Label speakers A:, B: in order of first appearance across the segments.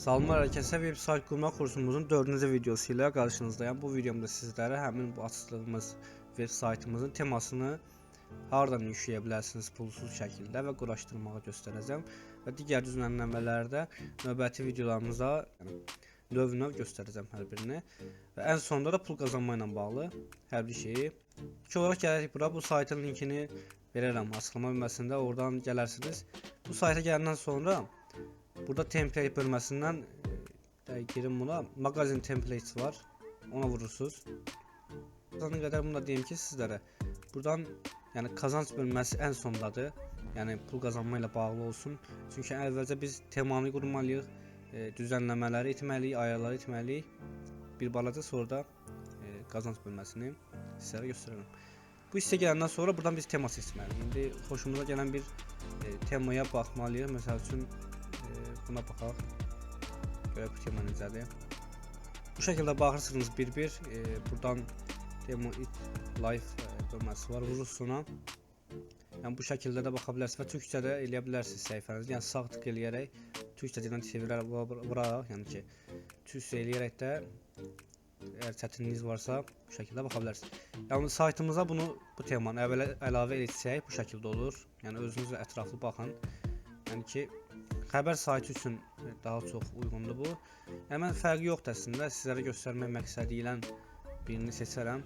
A: Salamlar hər kəsə web sayt qurma kursumuzun 4-cü videosu ilə qarşınızdayım. Bu videomda sizlərə həmin bu açdığımız web saytımızın temasını hardan yükləyə bilərsiniz pulsuz şəkildə və quraşdırmağı göstərəcəm və digər düzənləmələrdə növbəti videolarımıza yəni, növ-növ göstərəcəm hər birini və ən sonunda da pul qazanma ilə bağlı hər bir şeyi. İlk olaraq gəlirik bura bu saytın linkini verərəm açıqlama bölməsində oradan gələrsiniz. Bu sayta gələndən sonra Burada template bölməsindən e, girin buna. Magazin templates var. Ona vurursunuz. Buradan qədər bunu da deyim ki sizlərə. Buradan yəni qazanc bölməsi ən sondadır. Yəni pul qazanma ilə bağlı olsun. Çünki əvvəlcə biz temanı qurmalıyıq, e, düzənləmələri ayarları etməliyik. Bir balaca sonra da e, qazanc bölməsini sizlərə göstərərəm. Bu hissə gələndən sonra buradan biz tema seçməliyik. İndi xoşumuza gələn bir e, temaya baxmalıyıq. Məsəl üçün buna baxaq. Görək tema necədir. Bu şəkildə baxırsınız bir-bir. E, buradan demo it life e, bölməsi var. Vurursunuz ona. Yəni bu şəkildə də baxa bilərsiniz və türkçədə eləyə bilərsiniz səhifənizi. Yəni sağ tık eləyərək türkçə dilini çevirərək vuraraq, yəni ki, türkçə eləyərək də əgər çətinliyiniz varsa bu şəkildə baxa bilərsiniz. Yəni saytımıza bunu bu temanı əvvələ əlavə etsək bu şəkildə olur. Yəni özünüz ətraflı baxın. Yəni ki, xəbər saytı üçün daha çox uyğundur bu. Mən fərqi yoxdur əslində. Sizlərə göstərmək məqsədi ilə birini seçərəm.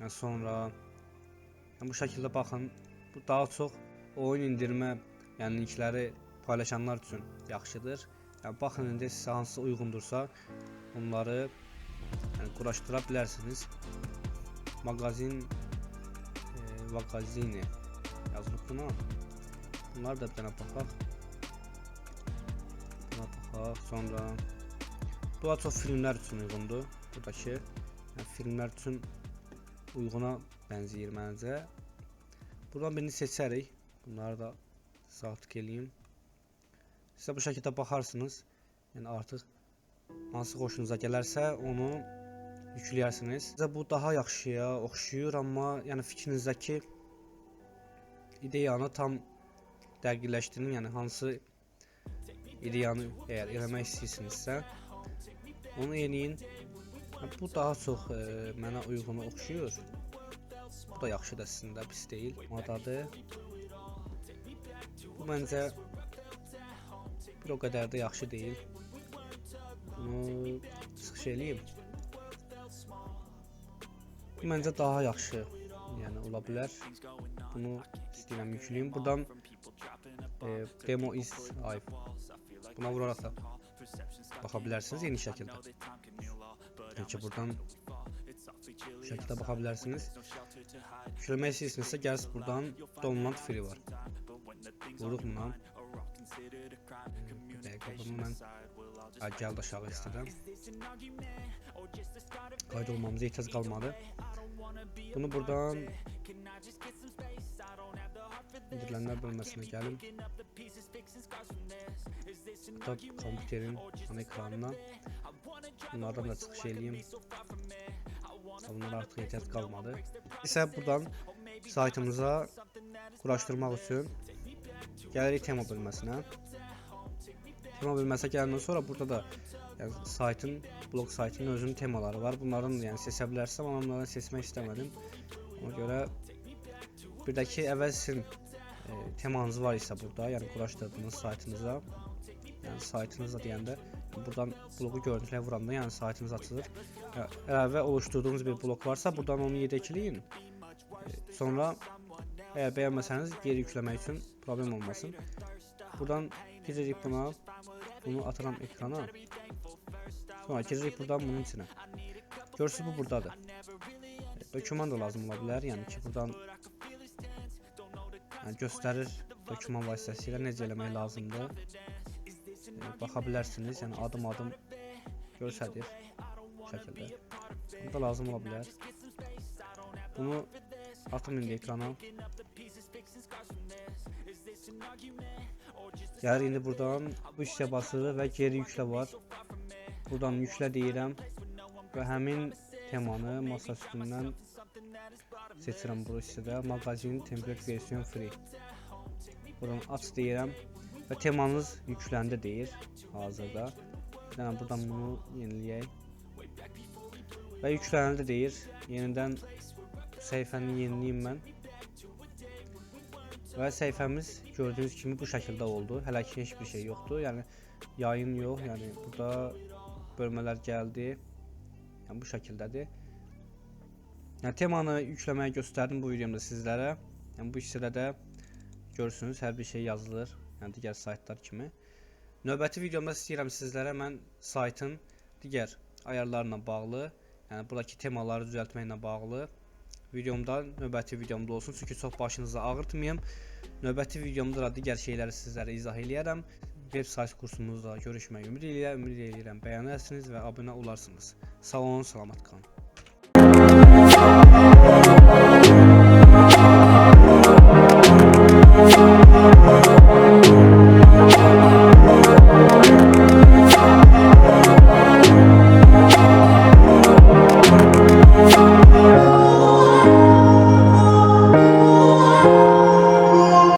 A: Yəni sonra yəni bu şəkildə baxın. Bu daha çox oyun indirmə, yəni linkləri paylaşanlar üçün yaxşıdır. Yəni baxın indi sizə hansı uyğundursa onları yəni quraşdıra bilərsiniz. Maqazin e, magazini yazılıb buna. Bunlar da bir dənə baxaq. Buna baxaq. Sonra bu da çox filmlər üçün uyğundur. Buradakı yəni filmlər üçün uyğuna bənzəyir məncə. Buradan birini seçərik. Bunları da sağ tık eləyim. Sizə bu şəkildə baxarsınız. Yəni artıq hansı xoşunuza gələrsə onu yükləyərsiniz. Sizə bu daha yaxşıya oxşuyur, amma yəni fikrinizdəki ideyanı tam dəqiqləşdirin, yəni hansı ideyanı əgər eləmək istəyirsinizsə onu eləyin. Bu daha çox e, mənə uyğuna oxşuyur. Bu da yaxşıdır əslində, pis deyil. Modadır. Bu məncə bir o qədər də yaxşı deyil. Bunu çıxış eləyim. Bu məncə daha yaxşı, yəni ola bilər. Bunu istəyirəm yükləyim. Buradan e, demo is live. Buna vuraraq da eyni şəkildə. Yəni ki, buradan bu şəkildə baxa bilərsiniz. Yükləmək istəyirsinizsə gəls buradan download free var. Vuruq buna. Bir dəqiqə bunu mən Ha, gəldi aşağı istəyirəm. Qayda olmamıza ehtiyac qalmadı. Bunu buradan indirlənlər bölməsinə gəlim. Hatta kompüterin ana ekranına bunlardan da çıxış eləyim. Bunlar artıq ehtiyac qalmadı. İsə buradan saytımıza quraşdırmaq üçün gəlirik tema bölməsinə. Tema bölməsinə gələndən sonra burada da yəni saytın, blog saytının özünün temaları var. Bunların yəni seçə bilərsiniz, amma onlardan seçmək istəmədim. Ona görə birdəki əvvəl sizin e, temanız var isə burada, yəni quraşdırdığınız saytınıza, yəni saytınızda deyəndə buradan bloqu görüntüyə vuranda, yəni saytınız açılır. Əlavə oluşturduğunuz bir blok varsa, buradan onu yedəkləyin. E, sonra əgər bəyənməsəniz geri yükləmək üçün problem olmasın. Buradan giririk buna, bunu atıram ekrana. Sonra giririk buradan bunun içinə. Görürsüz bu buradadır. E, Doküman da lazım ola bilər, yəni ki, buradan yəni göstərir doküman vasitəsilə necə eləmək lazımdır. E, baxa bilərsiniz, yəni adım-adım göstərir şəkildə. Bu da lazım ola bilər. Bunu atım indi ekrana. Gəlir indi buradan bu hissəyə basırıq və geri yüklə var. Buradan yüklə deyirəm və həmin temanı masa üstündən seçirəm bu hissədə. Magazin template version free. Buradan aç deyirəm və temanız yükləndi deyir hazırda. Bir dənə buradan bunu yeniləyək. Və yüklənildi deyir. Yenidən səhifəni yeniləyim mən. Və səhifəmiz gördüyünüz kimi bu şəkildə oldu. Hələ ki heç bir şey yoxdur. Yəni yayın yox. Yəni burada bölmələr gəldi. Yəni bu şəkildədir. Yəni temanı yükləməyi göstərdim bu videomda sizlərə. Yəni bu hissədə də görürsünüz hər bir şey yazılır. Yəni digər saytlar kimi. Növbəti videomda istəyirəm sizlərə mən saytın digər ayarlarla bağlı, yəni buradakı temaları düzəltməklə bağlı videomda növbəti videomda olsun. Çünki çox başınızı ağrıtmayım. Növbəti videomda da digər şeyləri sizlərə izah eləyərəm. Web sayt kursumuzda görüşmək ümid edirəm. Ümid edirəm bəyənərsiniz və abunə olarsınız. Sağ olun, salamat qalın.